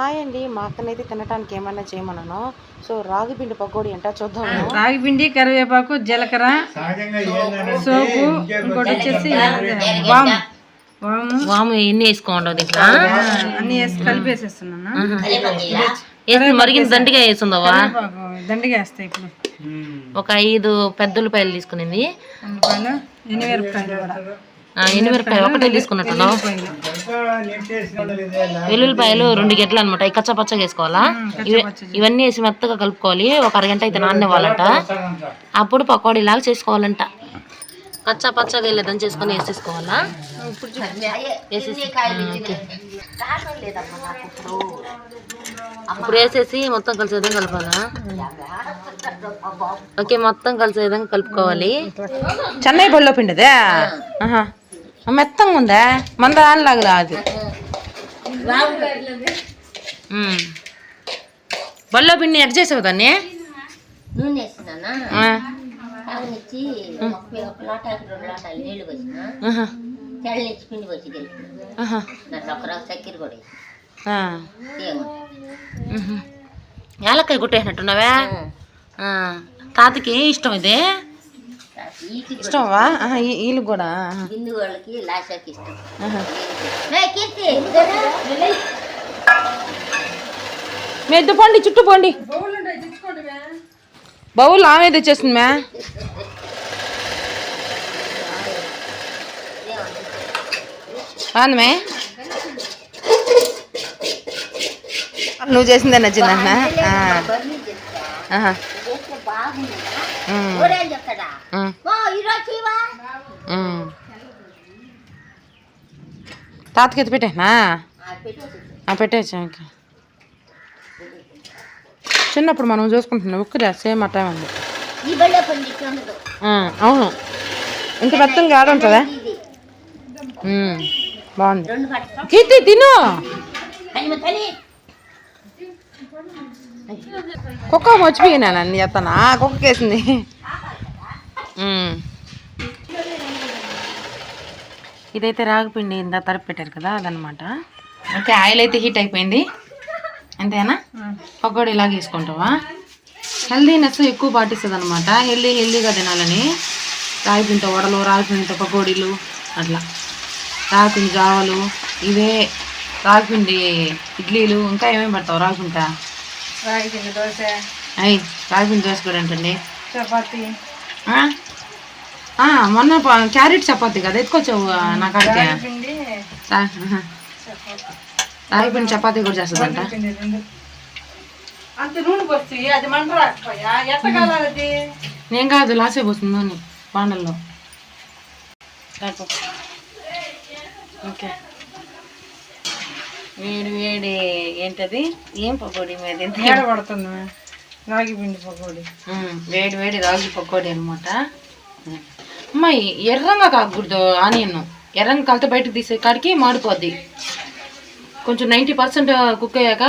Hi అండి. మా అక్కనైతే తినడానికి ఏమన్నా చేయమన్నాను. సో రాగి పిండి పకోడీ అంట చూద్దాము రాగి పిండి కరివేపాకు జీలకర్ర సోపు ఇంకోటి వచ్చేసి వాము. వాము. ఎన్ని వేసుకోండి దీంట్లో? అన్ని వేసి కలిపేసేస్తున్నాను. వేసి మరిగిన దండిగా కరివేపాకు దండిగా వేస్తాయి ఇప్పుడు. ఒక ఐదు పెద్ద ఉల్లిపాయలు తీసుకునింది. ఉల్లిపాయలు ఎనిమిరపకాయలు కూడా. ఆ, ఎనిమిరపకాయ ఒకటే తీసుకున్నట్టున్నావు? వెల్లుల్లిపాయలు రెండు గెట్లు అనమాట ఈ కచ్చా పచ్చగా వేసుకోవాలా? ఇవి- ఇవన్నీ వేసి మెత్తగా కలుపుకోవాలి. ఒక అరగంట అయితే నాననివ్వాలంట అప్పుడు పకోడీ లాగా చేసుకోవాలంట. కచ్చా పచ్చగా వెళ్ళేదని చేసుకొని వేసేసుకోవాలా. ఇప్పుడు వేసేసి మొత్తం కలిసే విధంగా కలపాలా ఓకే మొత్తం కలిసే విధంగా కలుపుకోవాలి. చెన్నై బొల్లో పిండిదే? ఆహా. మెత్తంగా ఉందా? మన దానిలాగా అది. బల్లో పిండి ఎట్ చేసావు దాన్ని? నూనె. యాలక్కాయ కుట్టేసినట్టున్నావా తాతకి ఇష్టం ఇది? ఇష్టమా? వీళ్ళకి కూడా వాళ్ళకి లాషాకి ఇష్టం? మెద్దు పండి చుట్టూ పండి. బౌల్ ఆమె తెచ్చేసింది మ్యా. మే నువ్వు చేసిందే నచ్చిందన్న ఓడేం చెప్తాడా? ఓ ఈరోజు తాతకి ఎత్తి పెట్టేనా? పెట్టేసి ఓకే. చిన్నప్పుడు మనం చూసుకుంటున్నాం ఉక్కురా సేమ్ అట్టే ఉంది అవును. ఇంత మెత్తగా ఆడ ఉంటుందా? బాగుంది. కీర్తి తని. కుక్క మర్చిపోయినా నన్ను చెప్తానా? కుక్క వేసింది. ఇదైతే రాగిపిండి ఇందా తరిపి పెట్టారు కదా అదనమాట. ఓకే ఆయిల్ అయితే హీట్ అయిపోయింది. అంతేనా? పకోడీ ఇలాగ వేసుకుంటావా? హెల్దీనెస్ ఎక్కువ పాటిస్తుంది అనమాట హెల్దీ హెల్దీగా తినాలని. రాగిపిండితో వడలు రాగిపిండితో పకోడీలు అట్లా. రాగిపిండి జావలు ఇవే రాగిపిండి ఇడ్లీలు ఇంకా ఏమేమి పెడతావు? రాగిపింట రాగి పిండి దోశ. అయ్యి రాగిపిండి దోశ కూడా ఏంటండి? చపాతి. మొన్న క్యారెట్ చపాతీ కదా ఎత్తుకొచ్చావు ఆ, నా పిండి ఆహా. రాగిపిండి చపాతీ కూడా చేస్తుందంట. అంత నూనె పోస్తుంది అది మంట రాకపోయా? ఎట్ట కాలాలి అది? నేను కాదు లాసే పోతుంది నూనె బాండల్లో రాకు. ఓకే. వేడి వేడి ఏంటది? ఏం పకోడీ మీద ఎంత ఏడ పడుతుంది రాగి పిండి పకోడి. వేడి వేడి రాగి పకోడీ అనమాట అమ్మాయి ఎర్రంగా కాకూడదు ఆనియన్. ఎర్రంగా కలితే బయటకు తీసే కాడికి మాడిపోద్ది. కొంచెం నైంటీ పర్సెంట్ కుక్ అయ్యాక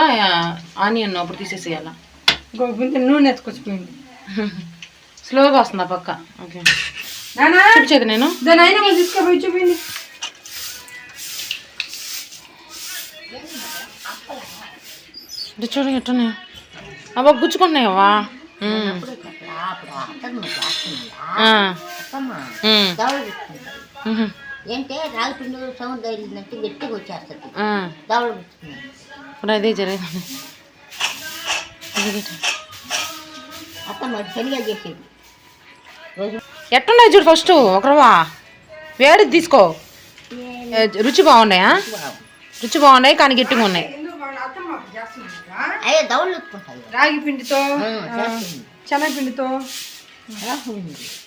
ఆనియన్ అప్పుడు తీసేసేయాల. నూనె ఎత్తుకొచ్చిపోయింది. స్లోగా వస్తుంది ఆ పక్క? ఓకే. నానా? చూపించేది నేను. దాని అయినా తీసుకుపోయి చూపిండి ఇది చూడు ఎట్టున్నాయి అబ్బా గుచ్చుకుంటున్నాయవ్వా ఉమ్. అప్పుడు అతను చేస్తున్నా ఆ. అత్తమ్మ ఉమ్. దవడ పెట్టుకుంటారు ఉహు. ఏంటే రాగి పిండి సౌండ్ తగిలిందంటే గట్టిగా వచ్చేస్తుంది. దవడ ఇప్పుడు అదే జరుగుతుంది అత్తమ్మ అది పనిగా చేసేది. రోజు ఎట్టున్నాయి చూడు ఫస్ట్ ఒకరవా? వేడి తీసుకో. రుచి బాగున్నాయా? రుచి బాగున్నాయి కానీ గట్టిగా ఉన్నాయి. అయ్యే రాగి పిండితో శనగపిండితో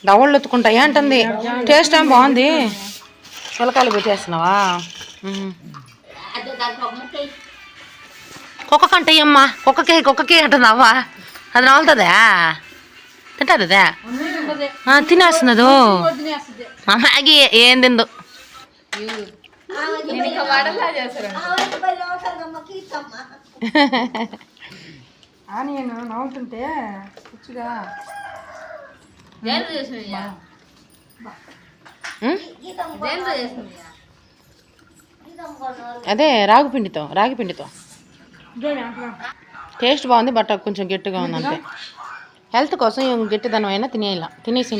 దవళ్ళు ఎత్తుకుంటాయా అంటుంది టేస్ట్ ఏం బాగుంది పిల్లకాయలు పెట్టేస్తున్నావా. అదే కుక్క కంటే అమ్మా కుక్కకి కుక్కకి అంటుందవ్వా అది నవ్వుతుందా తింటాదా తినేస్తున్నదు ఆ మ్యాగీ ఏం తిందు ఆనియన్ నవ్వుతుంటే పుచ్చుగా? అదే రాగి పిండితో రాగి పిండితో. టేస్ట్ బాగుంది బట్ కొంచెం గట్టిగా ఉంది అంతే హెల్త్ కోసం ఏం గట్టిదనం అయినా తినేయాల తినేసి